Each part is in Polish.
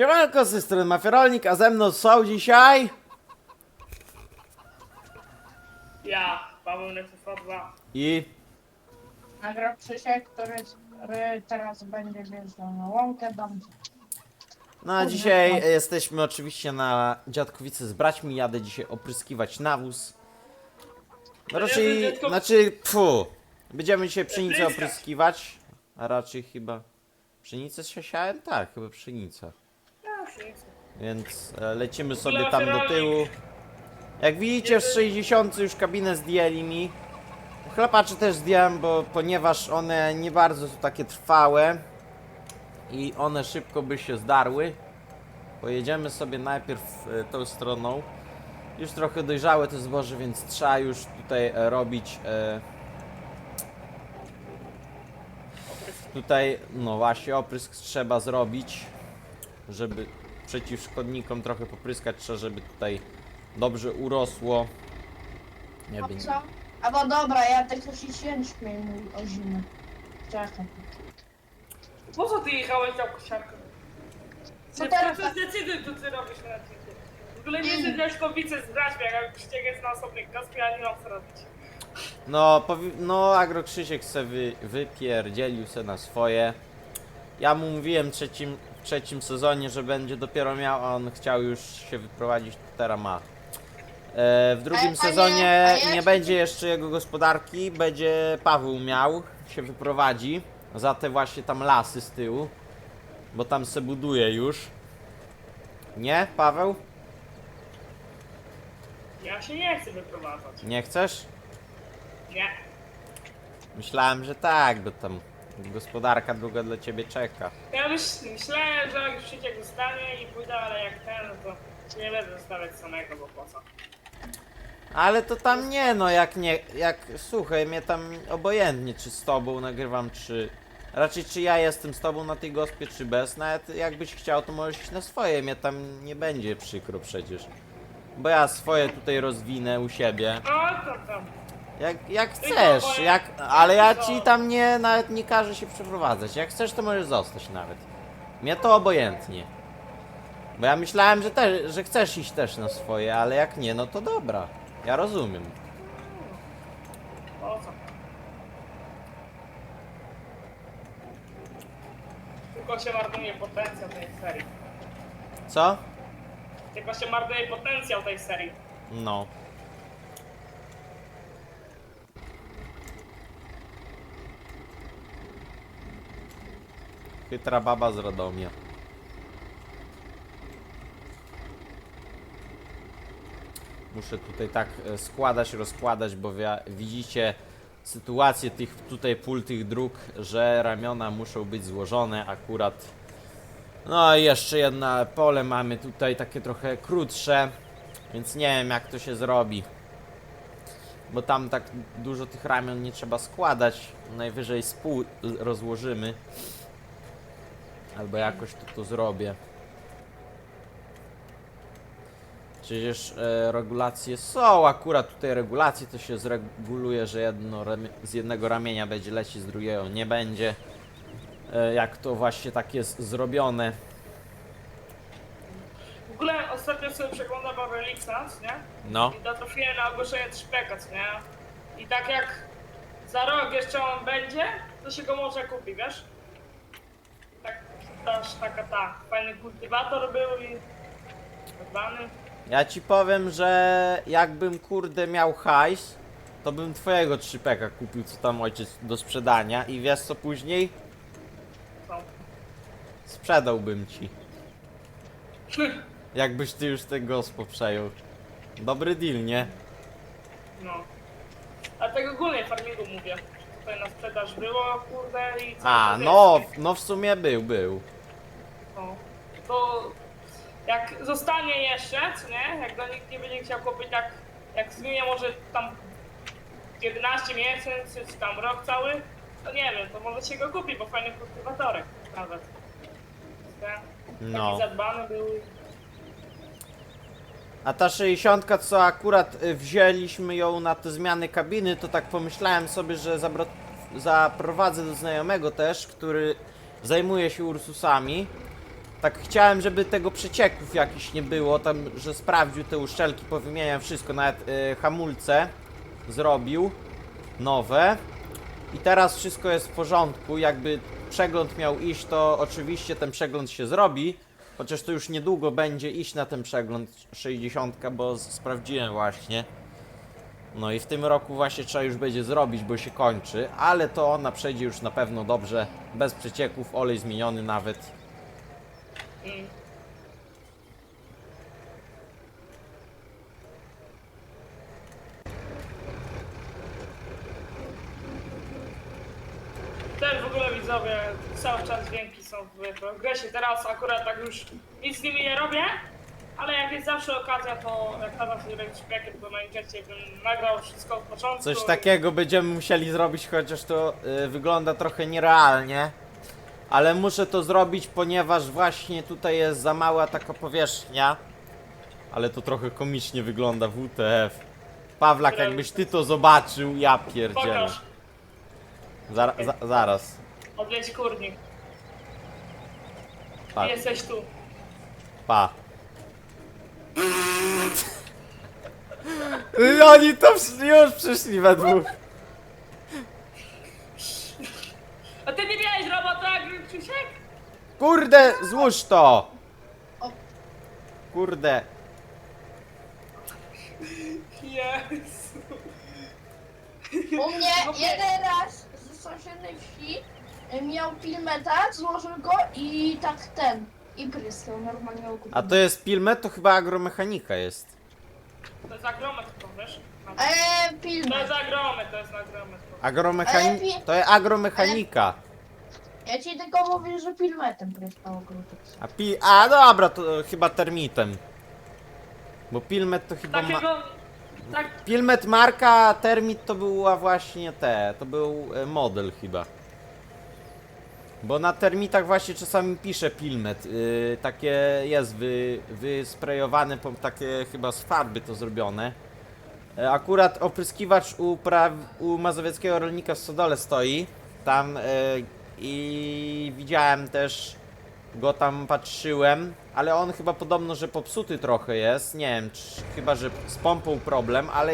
Siemanko, z tej strony Mafiarolnik, a ze mną są dzisiaj... Ja, Paweł Nexus 2. I... Nagra Krzysiek, który, który teraz będzie wjeżdżał na łąkę dom. No a dzisiaj jesteśmy oczywiście na Dziadkowicy z braćmi, jadę dzisiaj opryskiwać nawóz. No raczej, Jezu, dziadko- znaczy, pfu. Będziemy dzisiaj pszenicę opryskiwać, a raczej chyba... Pszenicę się siałem? Tak, chyba pszenicę. Więc e, lecimy sobie tam do tyłu. Jak widzicie w 60 już kabinę zdjęli mi. Chlapaczy też zdjąłem, bo ponieważ one nie bardzo są takie trwałe i one szybko by się zdarły. Pojedziemy sobie najpierw e, tą stroną. Już trochę dojrzałe to zboże, więc trzeba już tutaj e, robić e, Tutaj, no właśnie, oprysk trzeba zrobić, żeby przeciw szkodnikom trochę popryskać, trzeba, żeby tutaj dobrze urosło. Nie A wiem. co? A bo dobra, ja tak już i święćmy mój o zimę. Czekaj. Po co ty jechałeś tą kosiarką? Co teraz? to zdecyduj, co ty robisz na odcinku. W ogóle nie jesteś Leszkowice z braćmi, jak Krzysiek jest na osobnej gospie, a nie mam co robić. No, powi- no Agro Krzysiek se wy- wypierdzielił se na swoje. Ja mu mówiłem trzecim, w trzecim sezonie, że będzie dopiero miał, a on chciał już się wyprowadzić, to teraz ma. E, w drugim sezonie a ja nie się- będzie jeszcze jego gospodarki, będzie Paweł miał, się wyprowadzi za te właśnie tam lasy z tyłu, bo tam se buduje już. Nie, Paweł? Ja się nie chcę wyprowadzać. Nie chcesz? Nie. Myślałem, że tak, bo tam gospodarka długo dla ciebie czeka. Ja myśl, myślałem, że jak Krzysiek zostanie i pójdę, ale jak ten, no to się nie będę zostawiać samego, bo po co? Ale to tam nie, no jak nie, jak, słuchaj, mnie tam obojętnie, czy z tobą nagrywam, czy... Raczej czy ja jestem z tobą na tej gospie, czy bez, nawet jakbyś chciał, to możesz iść na swoje, mnie tam nie będzie przykro przecież. Bo ja swoje tutaj rozwinę u siebie. No to tam. Jak, jak chcesz, jak, ale ja ci tam nie, nawet nie każę się przeprowadzać. Jak chcesz, to możesz zostać nawet. Mnie to obojętnie. Bo ja myślałem, że, też, że chcesz iść też na swoje, ale jak nie, no to dobra. Ja rozumiem. Po co? Tylko się marnuje potencjał tej serii. Co? Tylko się marnuje potencjał tej serii. No. Chytra baba z Radomia. Muszę tutaj tak e, składać, rozkładać, bo wi- widzicie sytuację tych tutaj pól tych dróg, że ramiona muszą być złożone akurat. No i jeszcze jedno pole mamy tutaj takie trochę krótsze, więc nie wiem jak to się zrobi. Bo tam tak dużo tych ramion nie trzeba składać. Najwyżej spół rozłożymy. Albo jakoś to, to zrobię. Przecież e, regulacje są, akurat tutaj regulacje to się zreguluje, że jedno z jednego ramienia będzie lecieć, z drugiego nie będzie. E, jak to właśnie tak jest zrobione. W ogóle ostatnio sobie przeglądam Relixa, nie? No. I natrafiłem na ogłoszenie 3 nie? I tak jak za rok jeszcze on będzie, to się go może kupi, wiesz? Tak, też taka ta, fajny kultywator był i dbany. Ja ci powiem, że jakbym kurde miał hajs, to bym twojego 3peka kupił, co tam ojciec do sprzedania i wiesz co później? Co? Sprzedałbym ci. Jakbyś ty już ten gospo przejął. Dobry deal, nie? No. A tego ogólnie farmingu mówię. Tutaj na sprzedaż było, kurde i co A, to no, jest? no w sumie był, był. No. To jak zostanie jeszcze, co nie? Jak go nikt nie będzie chciał kupić, tak jak zmienia może tam 11 miesięcy, czy tam rok cały, to nie wiem, to może się go kupi, bo fajny kultywatorek nawet. No. Taki zadbany był. A ta 60, co akurat y, wzięliśmy ją na te zmiany kabiny, to tak pomyślałem sobie, że zabro- zaprowadzę do znajomego też, który zajmuje się Ursusami. tak chciałem, żeby tego przecieków jakiś nie było, tam, że sprawdził te uszczelki, powymieniam wszystko, nawet y, hamulce zrobił nowe. I teraz wszystko jest w porządku, jakby przegląd miał iść, to oczywiście ten przegląd się zrobi, chociaż to już niedługo będzie iść na ten przegląd 60, bo sprawdziłem właśnie. No i w tym roku właśnie trzeba już będzie zrobić, bo się kończy, ale to ona przejdzie już na pewno dobrze, bez przecieków, olej zmieniony nawet. Mm. Też w ogóle widzowie cały czas dźwięki są w progresie. Teraz akurat tak już nic z nimi nie robię, ale jak jest zawsze okazja, to jak kazał sobie robić pakiet, to na internecie bym nagrał wszystko od początku. Coś takiego będziemy musieli zrobić, chociaż to y, wygląda trochę nierealnie. Ale muszę to zrobić, ponieważ właśnie tutaj jest za mała taka powierzchnia. Ale to trochę komicznie wygląda, WTF. Pawlak, jakbyś ty to zobaczył, ja pierdzielę. Pokaż, Zara, za, zaraz. odleć kurnik. Pa, Jesteś tu. pa. I Oni to przy- już przyszli we dwóch. A ty nie miałeś robota, Krzysiek? Kurde, złóż to! Kurde. Jezu. U mnie jeden raz z sąsiedniej wsi y, miał pilmeta, złożył go i tak ten. I pryskał normalnie okupił. A to jest pilmet, to chyba agromechanika jest. To jest agrometr, to wiesz? Eee, To pilmet. jest agrometr, to jest. Agromechani... Ale pi- To jest agromechanika. Ja ci tylko mówię, że pilmetem pryskał ogródek. A pi... A dobra, to chyba termitem. Bo pilmet to chyba ma... Takiego... Tak, Pilmet marka, termit to była właśnie te, to był e, model chyba. Bo na termitach właśnie czasami pisze pilmet. Yy, takie jest wy, wysprejowane, po- takie chyba z farby to zrobione. E, Akurat opryskiwacz u, pra, u mazowieckiego rolnika w Stodole stoi. Tam e, i widziałem też go tam patrzyłem, ale on chyba podobno, że popsuty trochę jest. Nie wiem, czy, chyba że z pompą problem, ale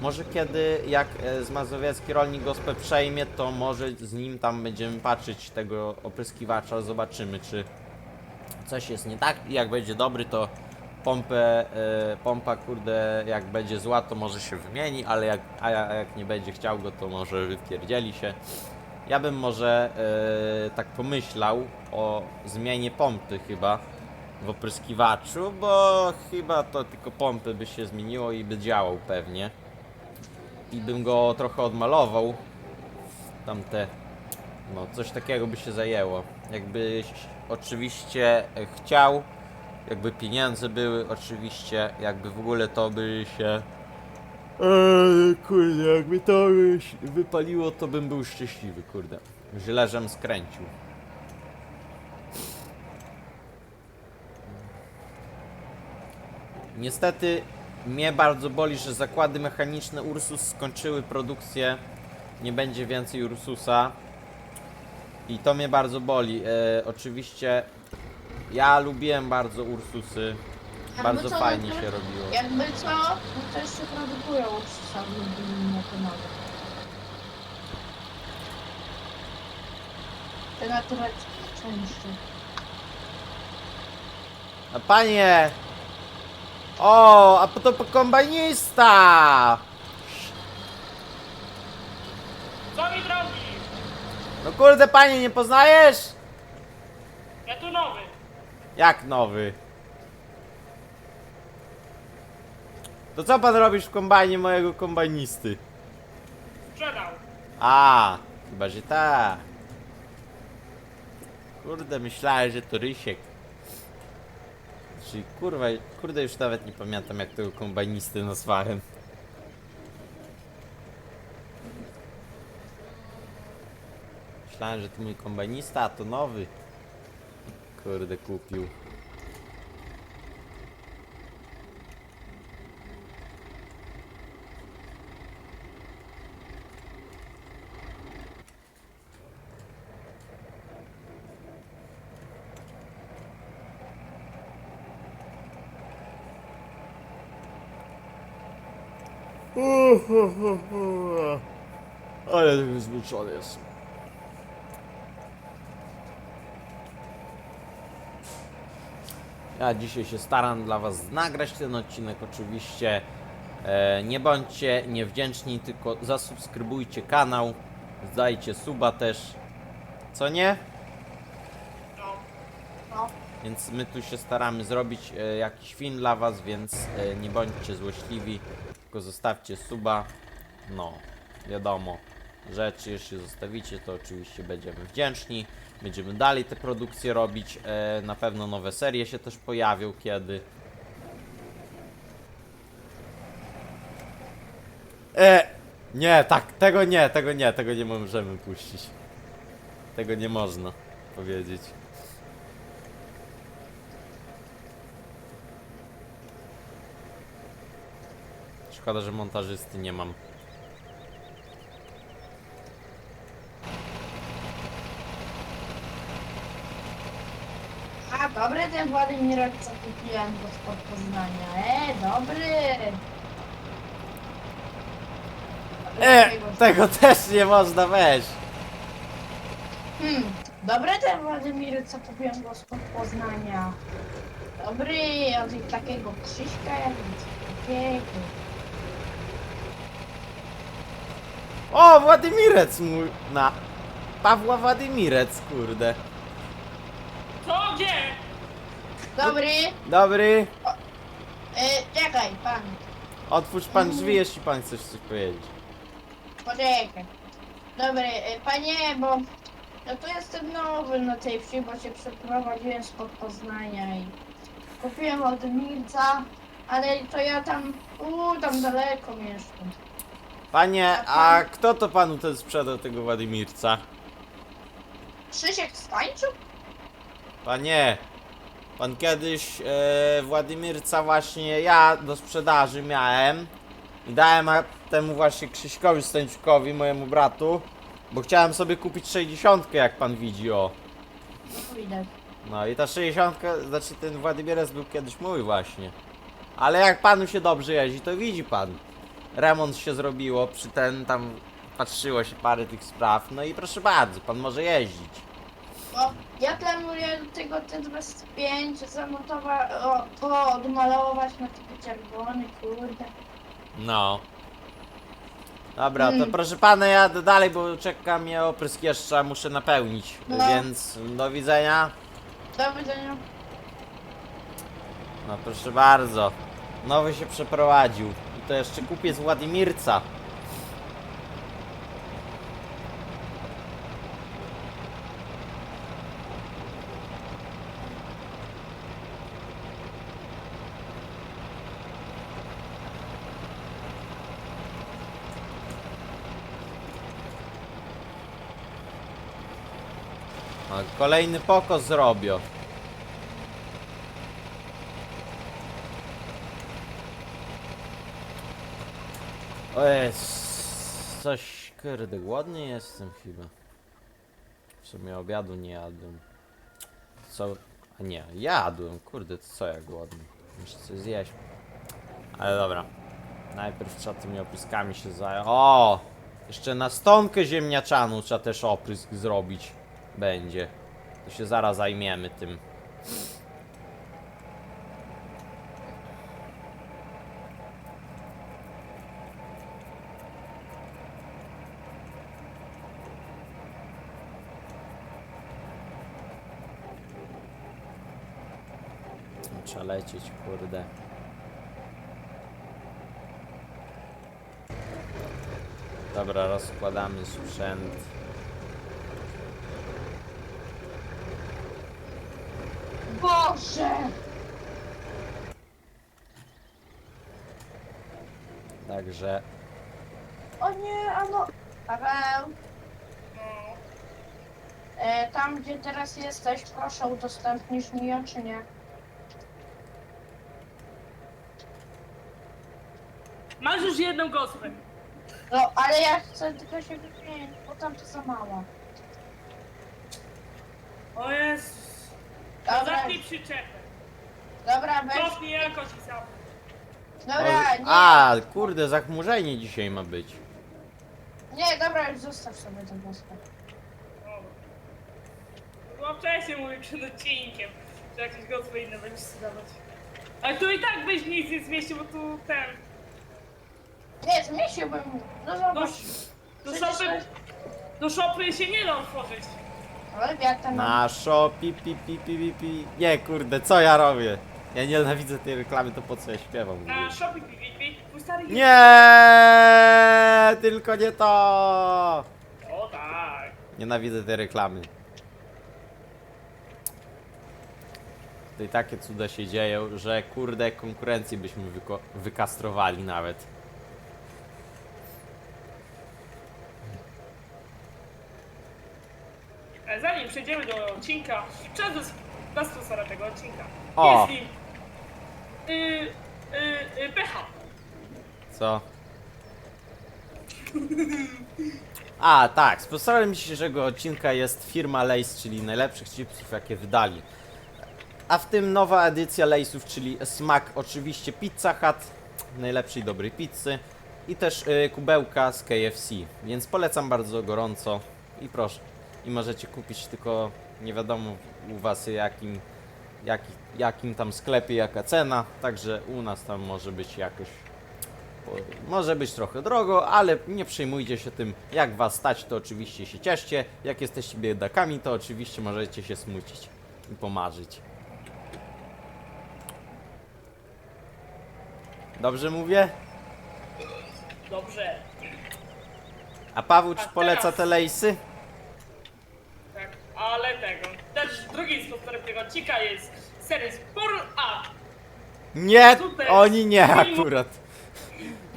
może kiedy jak e, z mazowiecki rolnik gospę przejmie, to może z nim tam będziemy patrzeć tego opryskiwacza, zobaczymy czy coś jest nie tak i jak będzie dobry to pompę, e, pompa kurde jak będzie zła to może się wymieni, ale jak, a ja- a jak nie będzie chciał go to może wypierdzieli się. Ja bym może e, tak pomyślał o zmianie pompy chyba w opryskiwaczu, bo chyba to tylko pompy by się zmieniło i by działał pewnie. I bym go trochę odmalował. Tamte, no coś takiego by się zajęło. Jakbyś oczywiście chciał, jakby pieniądze były oczywiście, jakby w ogóle to by się Eee, kurde, jakby to wypaliło, to bym był szczęśliwy, kurde. Źle, żem skręcił. Niestety mnie bardzo boli, że zakłady mechaniczne Ursus skończyły produkcję. Nie będzie więcej Ursusa. I to mnie bardzo boli. E, oczywiście ja lubiłem bardzo Ursusy. Jakby Bardzo co, fajnie no to- się robiło. Jakby co, no to jeszcze produkują sami na temat. Te natureckie części. A panie! O, a to po kombajnista! co mi drogi? No kurde, panie, nie poznajesz? Ja tu nowy. Jak nowy? To co pan robisz w kombajnie mojego kombajnisty? Sprzedał. A, chyba, że tak. Kurde, myślałem, że to Rysiek. Czyli kurwa, kurde, już nawet nie pamiętam jak tego kombajnisty nazwałem. Myślałem, że to mój kombajnista, a to nowy. Kurde, kupił. Ale tak zmęczony jest. Ja dzisiaj się staram dla Was nagrać ten odcinek oczywiście. E, nie bądźcie niewdzięczni, tylko zasubskrybujcie kanał. Zdajcie suba też. Co nie? Więc my tu się staramy zrobić e, jakiś film dla Was, więc e, nie bądźcie złośliwi, tylko zostawcie suba. No, wiadomo, rzeczy jeśli zostawicie, to oczywiście będziemy wdzięczni. Będziemy dalej te produkcje robić. E, na pewno nowe serie się też pojawią kiedy. E, nie, tak, tego nie, tego nie, tego nie możemy puścić. Tego nie można powiedzieć. Szkoda, że montażysty nie mam. A, dobry ten Władimirek, co kupiłem go spod Poznania. E, dobry. E, tego też nie można weź. Hmm, dobry ten Władimir, co kupiłem go spod Poznania. Dobry, od takiego Krzyśka, jak takiego. O, Władimirec mój, na. Pawła Władimirec, kurde. Co? Gdzie? Dobry, Dobry. e, czekaj, pan, Otwórz pan drzwi, jeśli pan chce coś powiedzieć. poczekaj. Dobry, e, panie, bo no tu jestem nowy na tej wsi, bo się przeprowadziłem spod Poznania i kupiłem od Mirca, ale to ja tam, u, tam daleko mieszkam. Panie, a kto to panu ten sprzedał tego Władimirca? Krzysiek stańczył? Panie, pan kiedyś e, Władimirca właśnie ja do sprzedaży miałem i dałem a temu właśnie Krzyśkowi Stańczykowi, mojemu bratu, bo chciałem sobie kupić 60, jak pan widzi, o. No widać. No i ta 60, znaczy ten Władimirec był kiedyś mój właśnie. Ale jak panu się dobrze jeździ, to widzi pan. Remont się zrobiło, przy ten tam patrzyło się parę tych spraw, no i proszę bardzo, pan może jeździć. No, ja planuję do tego T25 zamontować, o, to odmalować na taki czerwony, kurde. No. Dobra, to Mm. proszę pana, jadę dalej, bo czeka mnie oprysk jeszcze, muszę napełnić. No. Więc do widzenia. Do widzenia. No proszę bardzo. Nowy się przeprowadził. To jeszcze kupię z Władimirca. Kolejny pokos zrobię. O jest, coś kurde, głodny jestem chyba. W sumie obiadu nie jadłem. Co? A nie, jadłem, kurde, co ja głodny? Muszę coś zjeść. Ale dobra. Najpierw trzeba tymi opryskami się zająć. O! Jeszcze na stonkę ziemniaczanu trzeba też oprysk zrobić. Będzie. To się zaraz zajmiemy tym. Trzeba lecieć, kurde. Dobra, rozkładamy sprzęt. Boże! Także O nie, a no... Paweł, No. e, tam gdzie teraz jesteś, proszę udostępnisz mi ją, czy nie? Już jedną gospę. No, ale ja chcę tylko się wymienić, bo tam to za mało. O Jezus. Dobra, Zamknij przyczepę. dobra, weź, Cofnij jakoś i zamknij. Dobra, nie. A, kurde, zachmurzenie dzisiaj ma być. Nie, dobra, już zostaw sobie tę wioskę. No wcześniej mówię przed odcinkiem, że jakieś gosły inne będziesz sprzedawać. Ale tu i tak byś nic nie zmieścił, bo tu ten... Nie, zmieściłbym. No Do, zobacz. do Przecież szopy... Do szopy się nie da otworzyć. Ale jak tam Na shopi, pi, pi, pi, pi, pi. Nie, kurde, co ja robię? Ja nienawidzę tej reklamy, to po co ja śpiewam? Na shopie PvP, twój stary... Nie, tylko nie to! O tak. Nienawidzę tej reklamy. Tutaj takie cuda się dzieją, że kurde konkurencji byśmy wyko- wykastrowali nawet. Ale zanim przejdziemy do odcinka, do sponsora tego odcinka. O. Jest nim... Y, y, y, PH. Co? A, tak, sponsorem dzisiejszego odcinka jest firma Lays, czyli najlepszych chipsów, jakie wydali. A w tym nowa edycja Laysów, czyli smak oczywiście Pizza Hut, najlepszej dobrej pizzy i też y, kubełka z KFC, więc polecam bardzo gorąco i proszę. I możecie kupić tylko nie wiadomo u was jakim, jaki, jakim tam sklepie, jaka cena, także u nas tam może być jakoś Może być trochę drogo, ale nie przejmujcie się tym. Jak was stać, to oczywiście się cieszcie. Jak jesteście biedakami, to oczywiście możecie się smucić i pomarzyć. Dobrze mówię? Dobrze. A Paweł, czy A poleca teraz- te lejsy? Ale tego. Też drugim sponsorem tego odcinka jest serwis Porn Up. Nie, Super. oni nie akurat.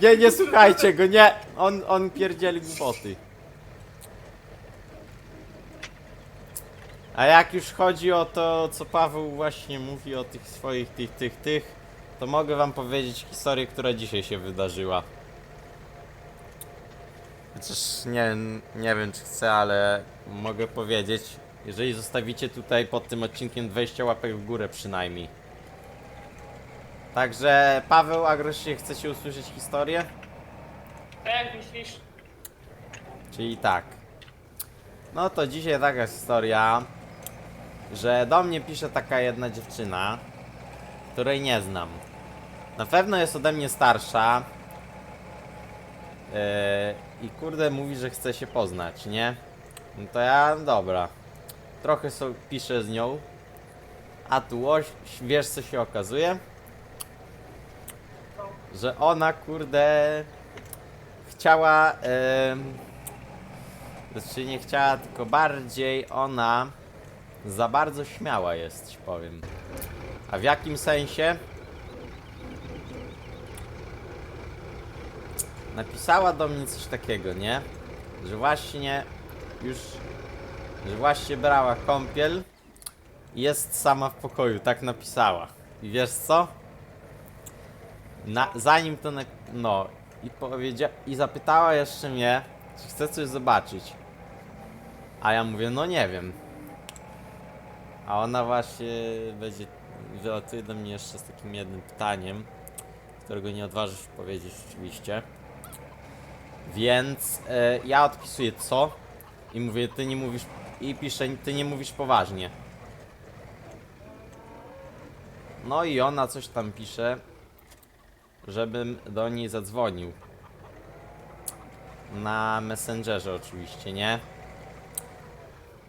Nie, nie słuchajcie go, nie. On, on pierdzieli głupoty. A jak już chodzi o to, co Paweł właśnie mówi o tych swoich, tych, tych, tych, to mogę wam powiedzieć historię, która dzisiaj się wydarzyła. Chociaż nie, nie wiem, czy chcę, ale mogę powiedzieć, jeżeli zostawicie tutaj pod tym odcinkiem 20 łapek w górę przynajmniej. Także Paweł, Agrosie, chcecie usłyszeć historię? A jak myślisz? Czyli tak. No to dzisiaj taka historia, że do mnie pisze taka jedna dziewczyna, której nie znam. Na pewno jest ode mnie starsza. Yy, I kurde mówi, że chce się poznać, nie? No to ja, dobra. Trochę sobie piszę z nią. A tu oś, wiesz co się okazuje? Że ona kurde chciała. em, znaczy nie chciała, tylko bardziej ona za bardzo śmiała jest, ci powiem. A w jakim sensie? Napisała do mnie coś takiego, nie? Że właśnie już, że właśnie brała kąpiel i jest sama w pokoju, tak napisała. I wiesz co? Na, zanim to, na, no, i powiedziała, i zapytała jeszcze mnie, czy chce coś zobaczyć. A ja mówię, no nie wiem. A ona właśnie będzie, wylatuje do mnie jeszcze z takim jednym pytaniem, którego nie odważy się powiedzieć oczywiście. Więc e, ja odpisuję co i mówię, ty nie mówisz, i piszę, ty nie mówisz poważnie. No i ona coś tam pisze, żebym do niej zadzwonił. Na Messengerze oczywiście, nie?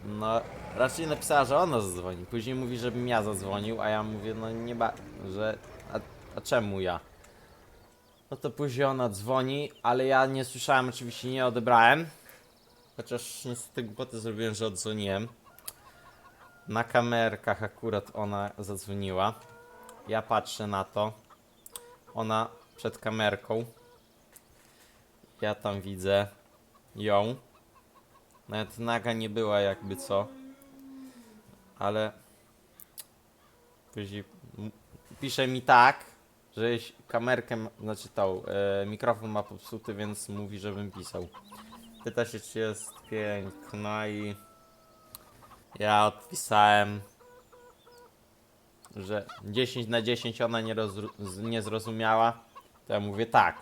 No, raczej napisała, że ona zadzwoni. Później mówi, żebym ja zadzwonił, a ja mówię, no nie ba... że... A, a czemu ja? No to później ona dzwoni, ale ja nie słyszałem, oczywiście nie odebrałem. Chociaż niestety głupoty zrobiłem, że odzwoniłem. Na kamerkach akurat ona zadzwoniła. Ja patrzę na to. Ona przed kamerką. Ja tam widzę ją. Nawet naga nie była jakby co. Ale później pisze mi tak, że kamerkę, znaczy tą, e, mikrofon ma popsuty, więc mówi, żebym pisał. Się, czy jest piękna i ja odpisałem, że 10 na 10 ona nie, nie zrozumiała. To ja mówię tak.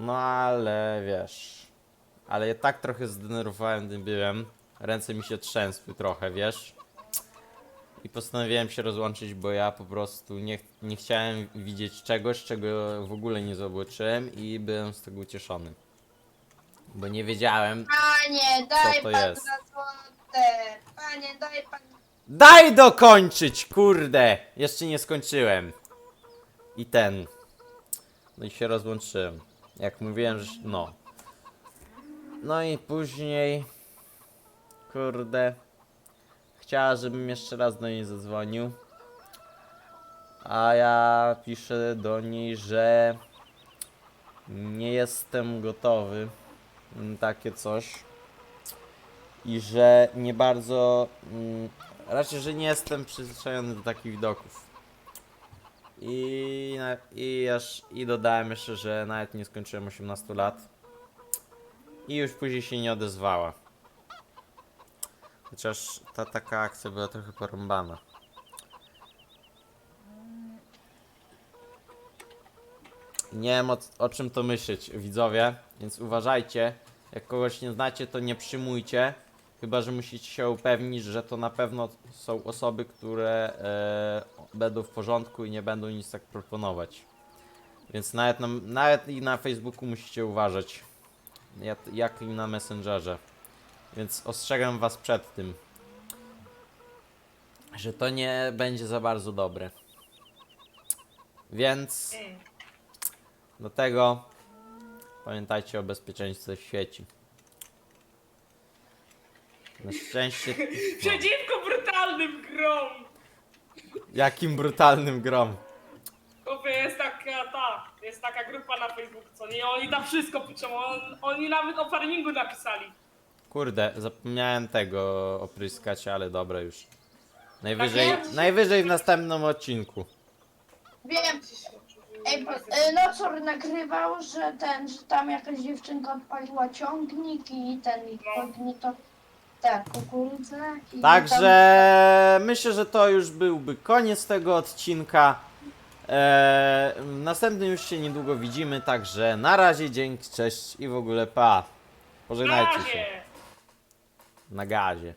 No ale wiesz. Ale ja tak trochę zdenerwowałem tym byłem. Ręce mi się trzęsły trochę, wiesz. I postanowiłem się rozłączyć, bo ja po prostu nie, nie chciałem widzieć czegoś, czego w ogóle nie zobaczyłem i byłem z tego ucieszony. Bo nie wiedziałem. Panie, daj to pan jest? dwa złote. Panie, daj pan. Daj dokończyć, kurde! Jeszcze nie skończyłem. I ten. No i się rozłączyłem. Jak mówiłem, że. No. No i później. Kurde. Chciała, żebym jeszcze raz do niej zadzwonił. A ja piszę do niej, że. Nie jestem gotowy. Mm, Takie coś i że nie bardzo. Mm, raczej, że nie jestem przyzwyczajony do takich widoków. I, i, aż, I dodałem jeszcze, że nawet nie skończyłem 18 lat. I już później się nie odezwała. Chociaż ta taka akcja była trochę porąbana. Nie wiem o, o czym to myśleć, widzowie, więc uważajcie. Jak kogoś nie znacie, to nie przyjmujcie. Chyba, że musicie się upewnić, że to na pewno są osoby, które e, będą w porządku i nie będą nic tak proponować. Więc nawet na, nawet i na Facebooku musicie uważać. Jak, jak i na Messengerze. Więc ostrzegam was przed tym. Że to nie będzie za bardzo dobre. Więc Mm. Dlatego pamiętajcie o bezpieczeństwie w sieci. Na szczęście. Przeciwko brutalnym grom! jakim brutalnym grom. Chłopie, jest taka ta, jest taka grupa na Facebooku, co nie, oni tam wszystko piszą, on, oni nawet o farmingu napisali. Kurde, zapomniałem tego opryskać, ale dobra już. Najwyżej, Tak jest? najwyżej w następnym odcinku. Wiem. Ej, bo, e, Nocor nagrywał, że ten, że tam jakaś dziewczynka odpaliła ciągnik i ten i No. pognito te kukurydze. I Także myślę, że to już byłby koniec tego odcinka. Eee, w następnym już się niedługo widzimy, także na razie, dzięki, cześć i w ogóle pa. Na Pożegnajcie się. Na gazie.